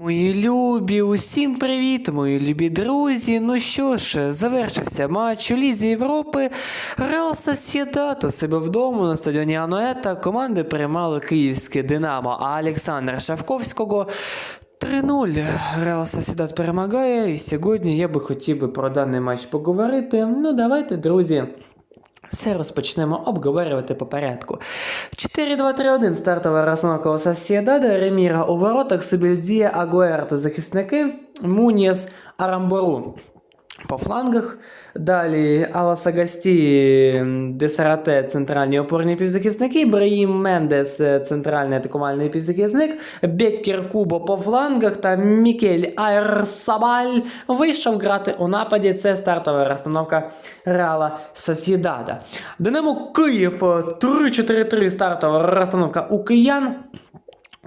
Мої любі, усім привіт, мої любі друзі. Ну що ж, завершився матч у Лізі Європи. Реал Сосєдат у себе вдома на стадіоні Ануета. Команди приймали київське Динамо, а Олександра Шавковського 3-0. Реал Сосєдат перемагає. І сьогодні я би хотів би про даний матч поговорити. Ну давайте, друзі. Все розпочнемо обговорювати по порядку. 4-2-3-1 стартова розновка Сосєдада, Реміра у воротах, Сибільдія, Агуерто захисники, Муніс, Арамбору по флангах. Далі Алас Агасті, Десарате, центральні опорні півзахисники, Браїм Мендес, е, центральний атакувальний півзахисник, Беккер Кубо по флангах та Мікель Айрсабаль вийшов грати у нападі. Це стартова розстановка Реала Сосідада. Динамо Київ е, 3-4-3 стартова розстановка у киян.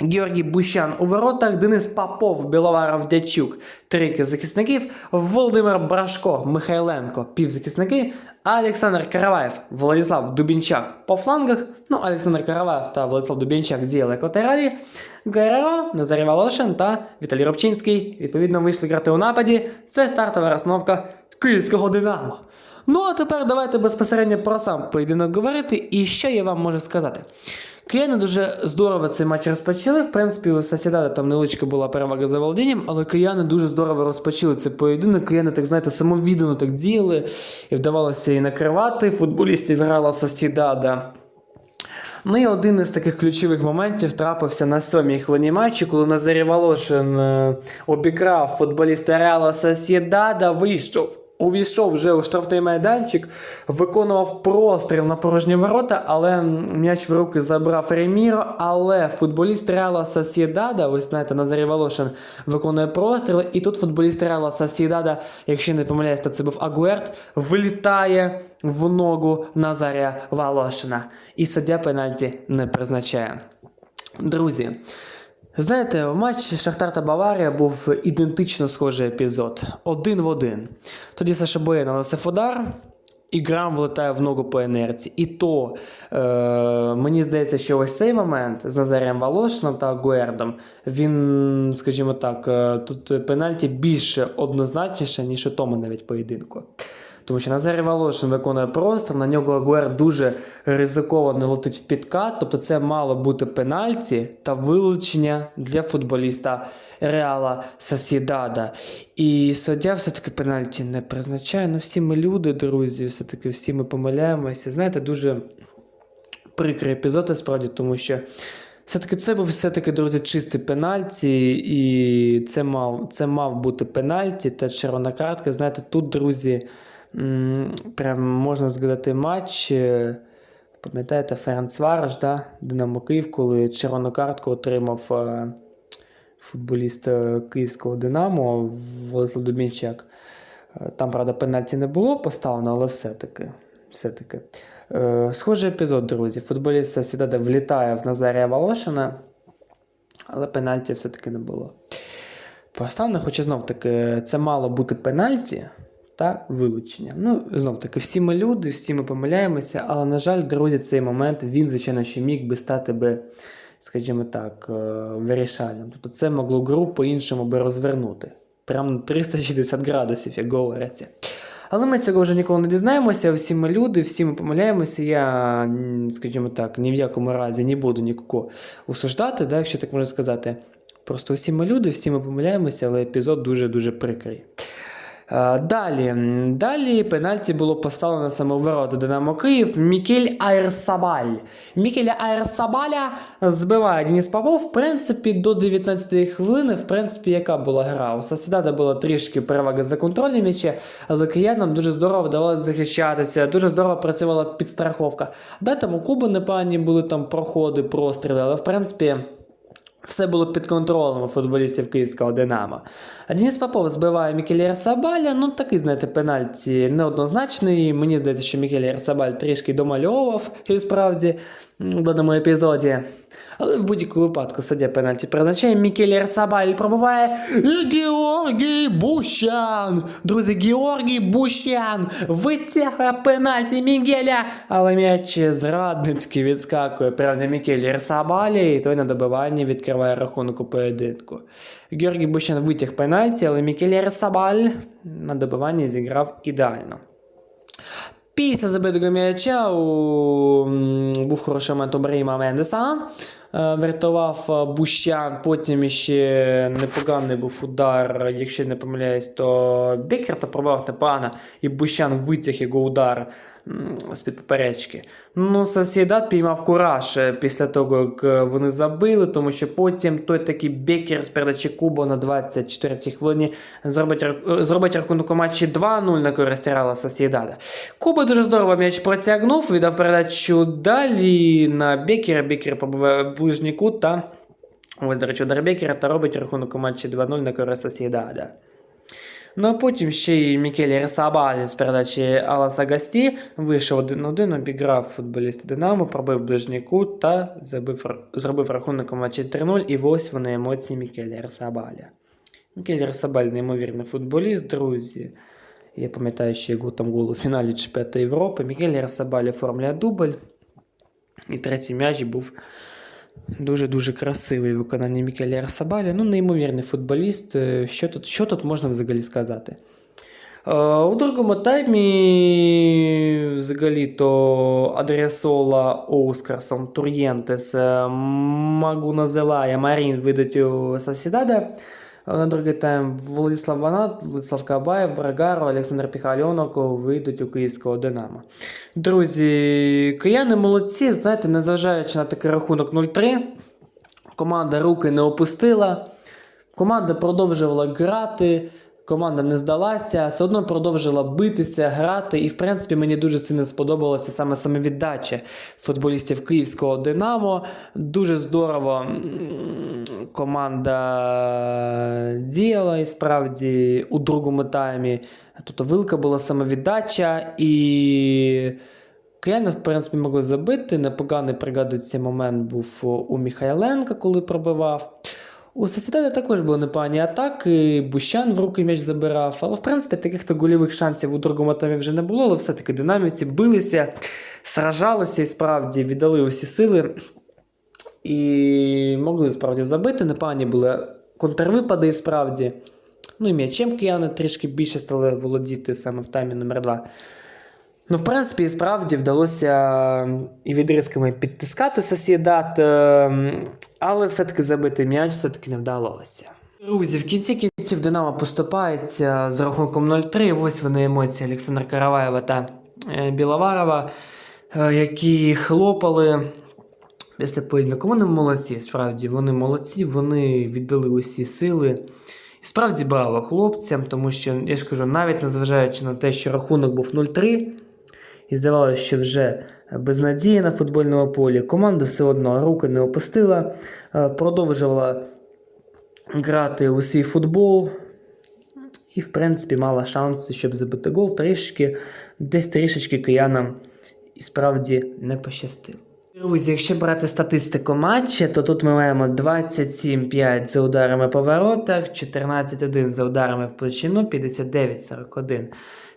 Георгій Бущан у воротах, Денис Попов, Біловаров Дячук, трійки захисників, Володимир Брашко, Михайленко, півзахисники, Олександр Караваєв, Владислав Дубінчак по флангах. Ну, Олександр Караваєв та Владислав Дубінчак діяли як латералі. Гайреро, Назарій Волошин та Віталій Робчинський відповідно вийшли грати у нападі. Це стартова розстановка київського Динамо. Ну а тепер давайте безпосередньо про сам поєдинок говорити. І що я вам можу сказати? Кияни дуже здорово цей матч розпочали. В принципі, у Сосідада там невеличка була перевага за володінням, але кияни дуже здорово розпочали цей поєдинок. Кияни, так знаєте, самовіддано так діяли, і вдавалося і накривати футболістів грала Сосідада. Ну і один із таких ключових моментів трапився на сьомій хвилині матчу, коли Назарій Волошин е, обікрав футболіста Реала Сосєдада, вийшов. Увійшов вже у штрафний майданчик, виконував простріл на порожні ворота, але м'яч в руки забрав Реміро. Але футболіст Реала Сосєдада, ось знаєте, Назарій Волошин виконує простріл, і тут футболіст Реала Сосєдада, якщо не помиляюсь, то це був Агуерт, вилітає в ногу Назарія Волошина. І суддя пенальті не призначає. Друзі, знаєте, в матчі Шахтар та Баварія був ідентично схожий епізод. Один в один. Тоді Саша Боє наносив удар, і Грам влетає в ногу по інерції. І то е, мені здається, що ось цей момент з Назарієм Волошином та Гуердом, він, скажімо так, е, тут пенальті більше однозначніше, ніж у тому навіть поєдинку. Тому що Назарій Волошин виконує простір, на нього Агуер дуже ризиковано летить в підкат. Тобто це мало бути пенальті та вилучення для футболіста Реала Сосідада. І суддя все-таки пенальті не призначає. Ну, всі ми люди, друзі, все-таки всі ми помиляємося. Знаєте, дуже прикрий епізод, насправді, тому що. Все-таки це був все-таки, друзі, чистий пенальті, і це мав, це мав бути пенальті та червона картка. Знаєте, тут, друзі, прям можна згадати матч. Пам'ятаєте, Ференц Вараш, да? Динамо Київ, коли червону картку отримав е, футболіст е, київського Динамо Владислав Дубінчак. Е, Там, правда, пенальті не було поставлено, але все-таки. все-таки. Схожий епізод, друзі. Футболіст Сосідада влітає в Назарія Волошина, але пенальті все-таки не було. Поставлено, хоча знов таки, це мало бути пенальті та вилучення. Ну, знов таки, всі ми люди, всі ми помиляємося, але, на жаль, друзі, цей момент він, звичайно, ще міг би стати би, скажімо так, е, вирішальним. Тобто це могло гру по-іншому би розвернути. Прямо на 360 градусів, як говориться. Але ми цього вже ніколи не дізнаємося. Всі ми люди, всі ми помиляємося. Я, скажімо так, ні в якому разі не буду нікого осуждати, да, якщо так можна сказати. Просто всі ми люди, всі ми помиляємося, але епізод дуже-дуже прикрий. Е, Далі, далі пенальті було поставлено саме в ворота Динамо Київ. Мікель Айрсабаль. Мікеля Айрсабаля збиває Деніс Попов. В принципі, до 19-ї хвилини, в принципі, яка була гра? У Сосідада була трішки перевага за контролем м'яча, але киянам дуже здорово вдавалося захищатися, дуже здорово працювала підстраховка. Да, там у Куби непогані були там проходи, простріли, але в принципі. Все було під контролем у футболістів київського Динамо. А Денис Попов збиває Мікеля Сабаля. Ну, такий, знаєте, пенальті неоднозначний. Мені здається, що Мікель Сабаль трішки домальовував і справді в даному епізоді. Але в будь-якому випадку суддя пенальті призначає. Мікель Сабаль пробуває. І Георгій Бущан! Друзі, Георгій Бущан витягує пенальті Мігеля. Але м'яч зрадницький відскакує прямо на Мікелі Сабалі, і той на добиванні відкриває відкриває рахунок у поєдинку. Георгій Бущан витяг пенальті, але Мікелі Ресабаль на добиванні зіграв ідеально. Після забитого м'яча у... був хороший момент у Брейма Мендеса. Е, Врятував е, Бущан, потім ще непоганий був удар, якщо не помиляюсь, то Бекер та пробував непогано, і Бущан витяг його удар з-під поперечки. Ну, Сосідат піймав кураж е, після того, як е, вони забили, тому що потім той такий Бекер з передачі Кубо на 24-й хвилині зробить, е, зробить рахунок у матчі 2-0 на користь Реала Сосідада. Куба дуже здорово м'яч протягнув, віддав передачу далі на Бекера. Бекер побиває ближній кут та ось, до речі, удар Бекера та робить рахунок у матчі 2-0 на користь Сосідада. Ну а потім ще й Мікелі Ресабалі з передачі Аласа Гасті вийшов 1-1, обіграв футболіста Динамо, пробив ближній кут та забив, зробив рахунок матчі 3-0. І ось вони емоції Мікелі Ресабаля. Мікелі Ресабаль неймовірний футболіст, друзі. Я пам'ятаю, що його там гол у фіналі Чемпіонату Європи. Мікелі Ресабаль оформлює дубль. І третій м'яч був дуже-дуже красивий виконання Мікелі Арсабаля. Ну, неймовірний футболіст. Е, Що тут, що тут можна взагалі сказати? Е, У другому таймі взагалі то Адресола Оускарсон, Тур'єнтес, Магуна Зелая, Марін видать у Сосідада. На другий тайм Владислав Ванат, Владислав Кабаєв, Брагаро, Олександр Піхальонок вийдуть у київського Динамо. Друзі, кияни молодці, знаєте, незважаючи на такий рахунок 0-3, команда руки не опустила, команда продовжувала грати, команда не здалася, все одно продовжила битися, грати. І, в принципі, мені дуже сильно сподобалася саме самовіддача футболістів київського Динамо. Дуже здорово команда діяла і справді у другому таймі. Тут велика була самовіддача і. Кияни, в принципі, могли забити. Непоганий пригадується момент був у Міхайленка, коли пробивав. У Сосідеда також були непогані атаки, Бущан в руки м'яч забирав. Але, в принципі, таких то гольових шансів у другому таймі вже не було, але все-таки динамівці билися, сражалися і справді віддали усі сили. І могли справді забити. Непогані були контрвипади, і справді. Ну і м'ячем кияни трішки більше стали володіти саме в таймі номер 2 Ну, в принципі, і справді вдалося і відрізками підтискати сусідат, ем, але все-таки забити м'яч все-таки не вдалося. Друзі, в кінці кінців Динамо поступається з рахунком 0-3. Ось вони емоції Олександра Караваєва та е, Біловарова, е, які хлопали після поєдинку. Вони молодці, справді, вони молодці, вони віддали усі сили. І справді браво хлопцям, тому що, я ж кажу, навіть незважаючи на те, що рахунок був 0-3, і здавалося, що вже безнадія на футбольному полі, команда все одно руки не опустила, е, продовжувала грати у свій футбол. І, в принципі, мала шанси, щоб забити гол. Трішки, десь трішечки киянам і справді не пощастило. Друзі, якщо брати статистику матча, то тут ми маємо 27-5 за ударами по воротах, 14-1 за ударами в площину, 59-41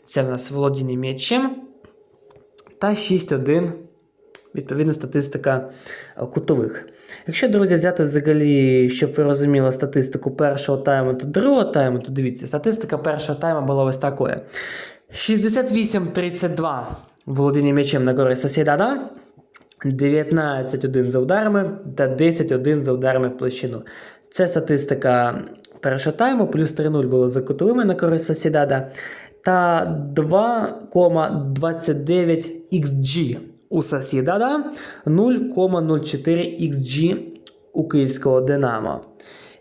це в нас володіння м'ячем. Та 6-1 відповідна статистика е, кутових. Якщо, друзі, взяти взагалі, щоб ви розуміли статистику першого тайму та другого тайму, то дивіться, статистика першого тайму була ось такою: 68-32 володіння м'ячем на користь Сосідада, 19-1 за ударами та 10-1 за ударами в площину. Це статистика першого тайму, плюс 3-0 було за кутовими на користь Сосідада, та 2,29 XG у Сосідада, 0,04 XG у київського Динамо.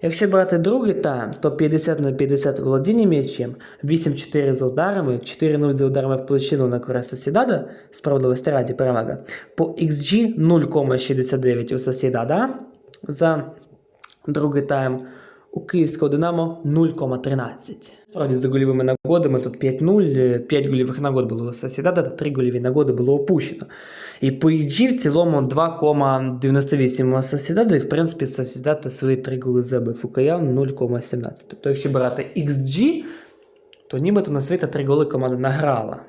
Якщо брати другий тайм, то 50 на 50 володіння м'ячем, 8-4 за ударами, 4-0 за ударами в площину на користь Сосідада, справедливості раді перевага. По XG 0,69 у Сосідада за другий тайм. У київського Динамо 0,13. Справді за гольовими нагодами тут 5-0, 5 гольових нагод було у Сосідада та 3 гольові нагоди було опущено. І по XG в цілому 2,98 у Сосідада, і в принципі Сосідада свої три голи забив. У 0,17. Тобто, якщо брати XG, то нібито на світа три голи команда награла.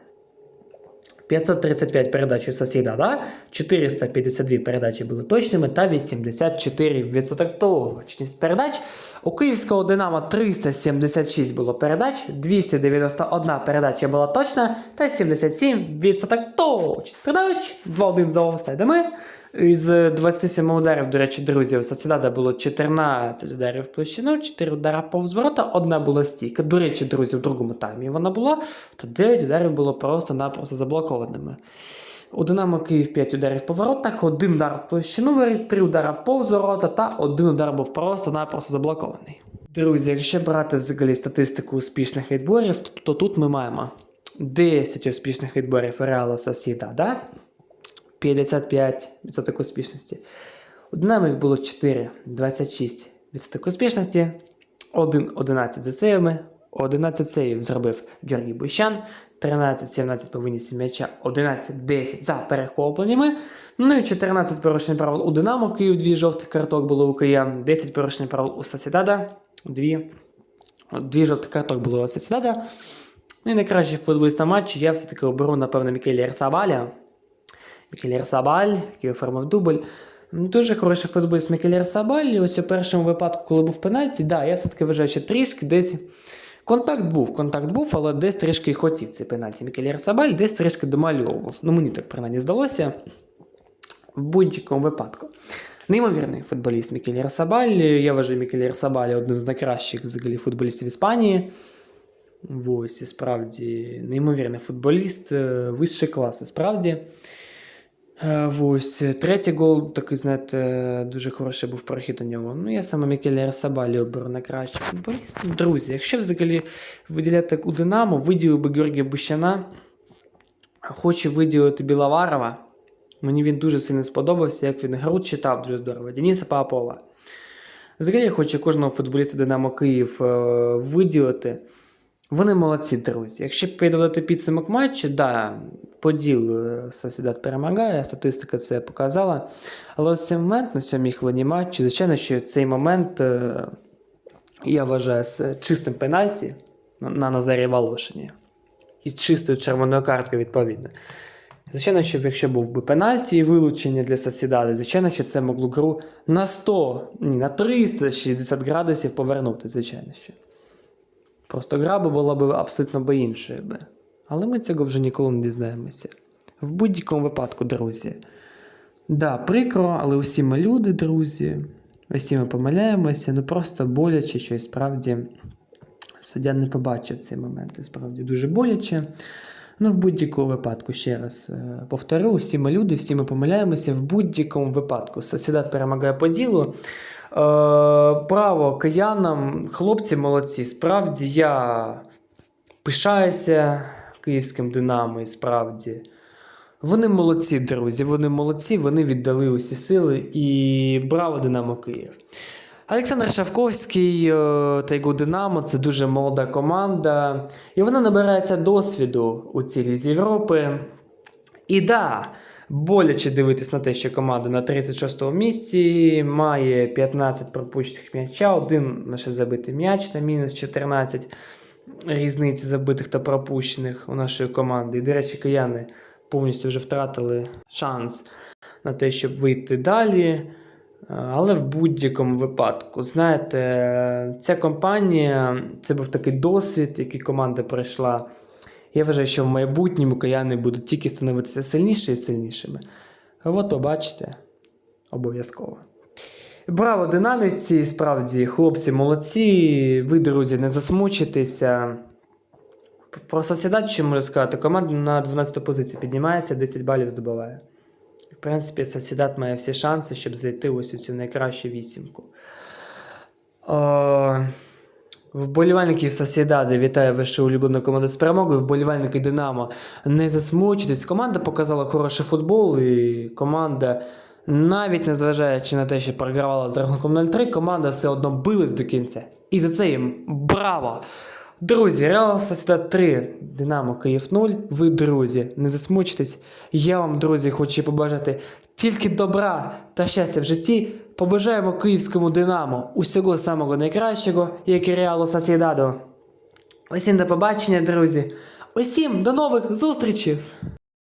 535 передач у сусіда, да? 452 передачі були точними та 84% точність передач. У київського Динамо 376 було передач, 291 передача була точна та 77% точність передач. 2-1 за офсайдами. Із 27 ударів, до речі, друзі, у Сацідада було 14 ударів площину, 4 удара повз ворота, одна була стійка. До речі, друзі, в другому таймі вона була, то 9 ударів було просто-напросто заблокованими. У Динамо Київ 5 ударів по воротах, один удар в площину воріт, 3 удара повз ворота та один удар був просто-напросто заблокований. Друзі, якщо брати взагалі статистику успішних відборів, то, то тут ми маємо 10 успішних відборів Реала Сосіда, да? 55% успішності. У Динамо було 4, 26% успішності, 1, 11 за сейвами, 11 сейвів зробив Георгій Бущан, 13-17 по винісі м'яча, 11-10 за перехопленнями. Ну і 14 порушень правил у Динамо, Київ, 2 жовтих карток було у Киян, 10 порушень правил у Сосідада, 2, 2 жовтих карток було у Сосідада. Ну і найкращий футболіста матчу я все-таки оберу, напевно, Мікелі Ерсабаля. Мікелір Сабаль, який оформив дубль. Дуже хороший футболіст Мікелір Сабаль. І ось у першому випадку, коли був пенальті, да, я все-таки вважаю, що трішки десь. Контакт був, контакт був, але десь трішки хотів цей пенальті Мікелір Сабаль, десь трішки домальовував. Ну, мені так принаймні здалося. В будь-якому випадку. Неймовірний футболіст Мікелір Сабаль. Я вважаю Мікелір Сабаль одним з найкращих взагалі футболістів Іспанії. Ось, і справді, неймовірний футболіст, е, вищий клас, і справді. Е, Ось третій гол, такий, знаєте, дуже хороший був прохід у нього. Ну, я саме Мікелі Сабалі оберу на кращий футболіст. Друзі, якщо взагалі виділяти у Динамо, виділив би Георгія Бущана. Хочу виділити Біловарова. Мені він дуже сильно сподобався, як він гру читав дуже здорово. Дениса Папова. Взагалі я хочу кожного футболіста Динамо Київ е, виділити. Вони молодці, друзі. Якщо підводити підсумок матчу, да, поділ е, Сосідат перемагає, статистика це показала. Але ось цей момент на сьомій хвилині матчу, звичайно, що цей момент е, я вважаю з чистим пенальті на, на Назарі Волошині. І чистою червоною карткою відповідно. Звичайно, що якщо був би пенальті і вилучення для Сосідади, звичайно, що це могло гру на 100, ні, на 360 градусів повернути, звичайно що. Просто гра була б абсолютно іншою би. Але ми цього вже ніколи не дізнаємося. В будь-якому випадку, друзі. Да, прикро, але усі ми люди, друзі. Усі ми помиляємося, ну просто боляче, що і справді суддя не побачив цей момент. І справді дуже боляче. Ну, в будь-якому випадку, ще раз е, повторю, всі ми люди, всі ми помиляємося в будь-якому випадку. Сосідат перемагає по ділу. Е, Право киянам, хлопці молодці. Справді я пишаюся київським Динамо, і справді. Вони молодці, друзі, вони молодці, вони віддали усі сили і браво Динамо Київ. Олександр Шавковський е, та його Динамо це дуже молода команда, і вона набирається досвіду у цій лізі Європи. І да, боляче дивитись на те, що команда на 36-му місці має 15 пропущених м'яча, один лише забитий м'яч та мінус 14 різниці забитих та пропущених у нашої команди. І, до речі, кияни повністю вже втратили шанс на те, щоб вийти далі. Але в будь-якому випадку, знаєте, ця компанія це був такий досвід, який команда пройшла. Я вважаю, що в майбутньому кияни будуть тільки становитися сильніші і сильнішими. От побачите, обов'язково. Браво, динаміці, справді, хлопці молодці. Ви, друзі, не засмучитеся. Про сосідат, що можу сказати, команда на 12 позицію піднімається, 10 балів здобуває. В принципі, Сосідат має всі шанси, щоб зайти ось у цю найкращу вісімку. О, вболівальників Сосідади вітаю вашу улюблену команду з перемогою. Вболівальники Динамо не засмучуйтесь. Команда показала хороший футбол, і команда, навіть незважаючи на те, що програвала з рахунком 0-3, команда все одно билась до кінця. І за це їм браво! Друзі, Реал Сосідат 3, Динамо Київ 0. Ви, друзі, не засмучтесь. Я вам, друзі, хочу побажати тільки добра та щастя в житті. Побажаємо київському Динамо усього самого найкращого, як і Реалу Сосідаду. Усім до побачення, друзі. Усім до нових зустрічей!